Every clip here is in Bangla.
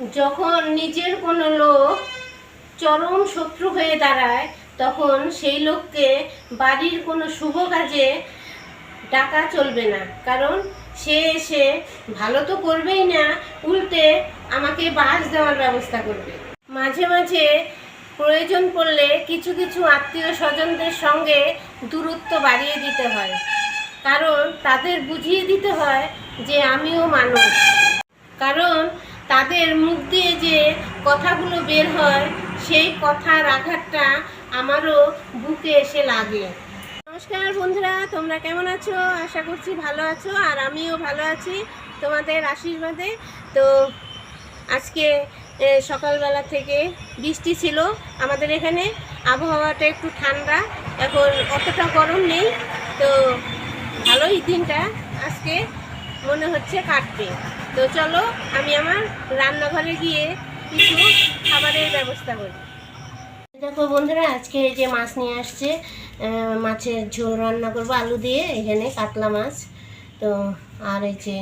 যখন নিজের কোনো লোক চরম শত্রু হয়ে দাঁড়ায়, তখন সেই লোককে বাড়ির কোনো শুভ কাজে ডাকা চলবে না। কারণ সে এসে, ভালো তো করবেই না, উল্টে আমাকে বাস দেওয়ার ব্যবস্থা করবে। মাঝে মাঝে প্রয়োজন পড়লে কিছু কিছু আত্মীয় স্বজনদের সঙ্গে দূরত্ব বাড়িয়ে দিতে হয়। কারণ তাদের বুঝিয়ে দিতে হয় যে, আমিও মানুষ। কারণ তাদের মুখ দিয়ে যে কথাগুলো বের হয়, সেই কথার আঘাতটা আমারও বুকে এসে লাগে। নমস্কার বন্ধুরা, তোমরা কেমন আছো? আশা করছি ভালো আছো, আর আমিও ভালো আছি তোমাদের আশীর্বাদে। তো আজকে সকালবেলা থেকে বৃষ্টি ছিল আমাদের এখানে, আবহাওয়াটা একটু ঠান্ডা, এখন অতটা গরম নেই। তো ভালোই দিনটা আজকে মনে হচ্ছে কাটবে। তো চলো, আমি আমার রান্নাঘরে গিয়ে কিছু খাবারের ব্যবস্থা করি। দেখো বন্ধুরা, আজকে এই যে মাছ নিয়ে আসছে মাছের ঝোল রান্না করব, আলু দিয়ে, এখানে কাতলা মাছ। তো, আর এই যে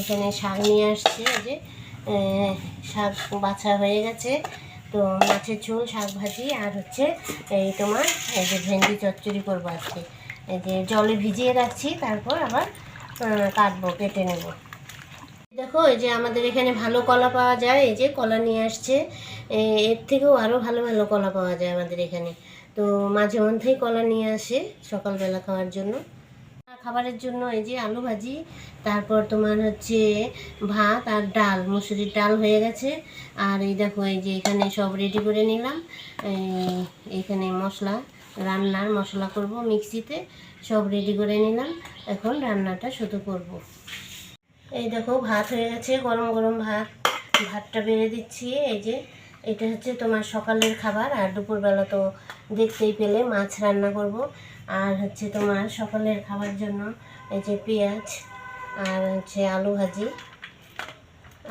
এখানে শাক নিয়ে আসছে, এই যে শাক বাছা হয়ে গেছে। তো মাছের ঝোল, শাক ভাজি, আর হচ্ছে এই তোমার, এই যে ভেন্ডি চচ্চড়ি করব আজকে। এই যে জলে ভিজিয়ে রাখছি, তারপর আবার কাটবো, কেটে নেব। দেখো, এই যে আমাদের এখানে ভালো কলা পাওয়া যায়, এই যে কলা নিয়ে আসছে। এর থেকেও আরও ভালো ভালো কলা পাওয়া যায় আমাদের এখানে। তো মাঝে মধ্যেই কলা নিয়ে আসে সকালবেলা খাওয়ার জন্য। খাবারের জন্য এই যে আলু ভাজি, তারপর তোমার হচ্ছে ভাত আর ডাল, মুসুরির ডাল হয়ে গেছে। আর এই দেখো, এই যে এখানে সব রেডি করে নিলাম। এইখানে মশলা, রান্নার মশলা করব মিক্সিতে। সব রেডি করে নিলাম। এখন রান্নাটা শুধু করব। এই দেখো ভাত হয়ে গেছে, গরম গরম ভাত। ভাতটা বেড়ে দিচ্ছি, এই যে এটা হচ্ছে তোমার সকালের খাবার, আর দুপুরবেলা তো দেখতেই পেলে মাছ রান্না করব। আর হচ্ছে তোমার সকালের খাবার জন্য এই যে পেঁয়াজ আর হচ্ছে আলু ভাজি।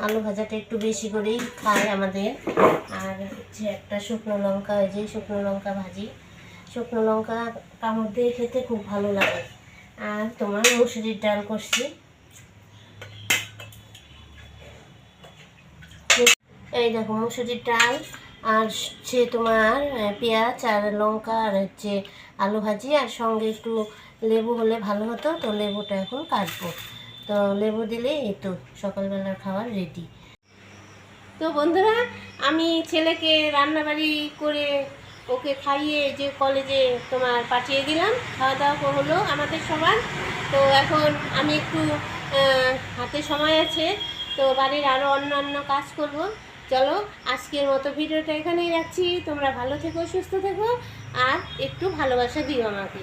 আলু ভাজাটা একটু বেশি করেই খায় আমাদের। আর হচ্ছে একটা শুকনো লঙ্কা, এই যে শুকনো লঙ্কা ভাজি। শুকনো লঙ্কা কামড় দিয়ে খেতে খুব ভালো লাগে। আর তোমার মুসুরির ডাল করছি। এই দেখো মুসুরির ডাল, আর হচ্ছে তোমার পেঁয়াজ, আর লঙ্কা, আর হচ্ছে আলু ভাজি, আর সঙ্গে একটু লেবু হলে ভালো হতো। তো লেবুটা এখন কাটবো। তো লেবু দিলে এই তো সকালবেলার খাবার রেডি তো বন্ধুরা, আমি ছেলেকে রান্নাবাড়ি করে ওকে খাইয়ে যে কলেজে তোমার পাঠিয়ে দিলাম। খাওয়া দাওয়া হলো আমাদের সবার। তো এখন আমি একটু হাতে সময় আছে। তো বাড়ির আরও অন্যান্য কাজ করব। চলো, আজকের মতো ভিডিওটা এখানেই রাখছি। তোমরা ভালো থেকো, সুস্থ থেকো, আর একটু ভালোবাসা দিও আমাকে।